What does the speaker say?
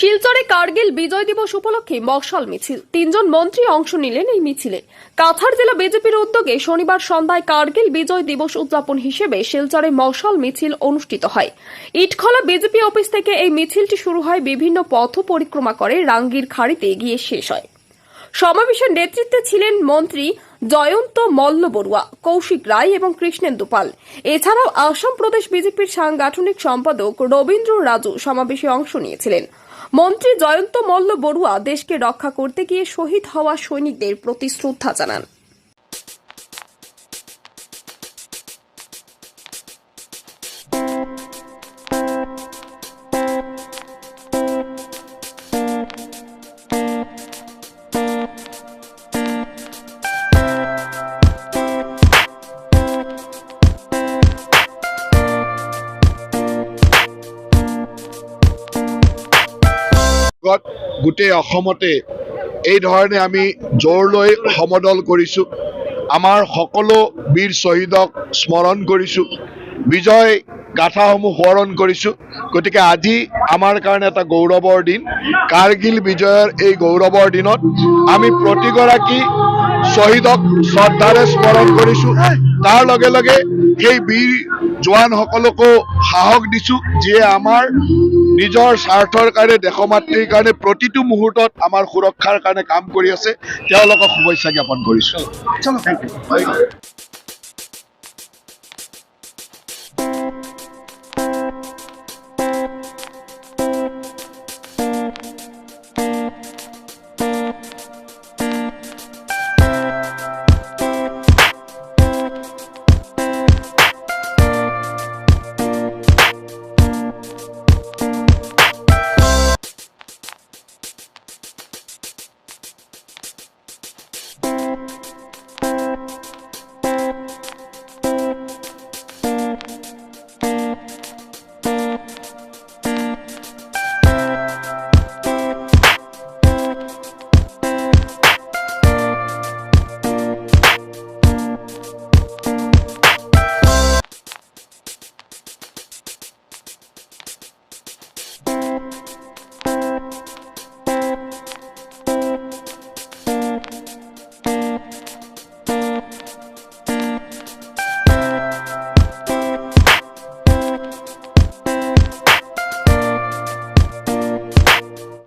শিলচরে কার্গিল বিজয় দিবস উপলক্ষে মশাল মিছিল। তিনজন মন্ত্রী অংশ নিলেন এই মিছিলে। কাছাড় জেলা বিজেপির উদ্যোগে শনিবার সন্ধ্যায় কার্গিল বিজয় দিবস উদযাপন হিসেবে শিলচরে মশাল মিছিল অনুষ্ঠিত হয়। ইটখলা বিজেপি অফিস থেকে এই মিছিলটি শুরু হয়, বিভিন্ন পথ পরিক্রমা করে রাঙ্গির খাড়িতে গিয়ে শেষ হয়। সমাবেশের নেতৃত্বে ছিলেন মন্ত্রী জয়ন্ত মল্ল বড়ুয়া, কৌশিক রায় এবং কৃষ্ণেন্দু পাল। এছাড়াও আসাম প্রদেশ বিজেপির সাংগঠনিক সম্পাদক রবীন্দ্র রাজু সমাবেশে অংশ নিয়েছিলেন। মন্ত্রী জয়ন্ত মল্ল বড়ুয়া দেশকে রক্ষা করতে গিয়ে শহীদ হওয়া সৈনিকদের প্রতি শ্রদ্ধা জানান। গোটেই অসমতে এই ধৰণে আমি জোৰ লৈ সমদল কৰিছোঁ। আমাৰ সকলো বীৰ শ্বহীদক স্মৰণ কৰিছোঁ। বিজয় গাথাসমূহ সোঁৱৰণ কৰিছোঁ। গতিকে আজি আমাৰ কাৰণে এটা গৌৰৱৰ দিন। কাৰ্গিল বিজয়ৰ এই গৌৰৱৰ দিনত আমি প্ৰতিগৰাকী শ্বহীদক শ্ৰদ্ধাৰে স্মৰণ কৰিছোঁ। তাৰ লগে লগে সেই বীৰ জোৱানসকলকো সাহস দিছোঁ যিয়ে আমাৰ নিজৰ স্বাৰ্থৰ কাৰণে দেশমাতৃৰ কাৰণে প্ৰতিটো মুহূৰ্তত আমাৰ সুৰক্ষাৰ কাৰণে কাম কৰি আছে। তেওঁলোকক শুভেচ্ছা জ্ঞাপন কৰিছোঁ।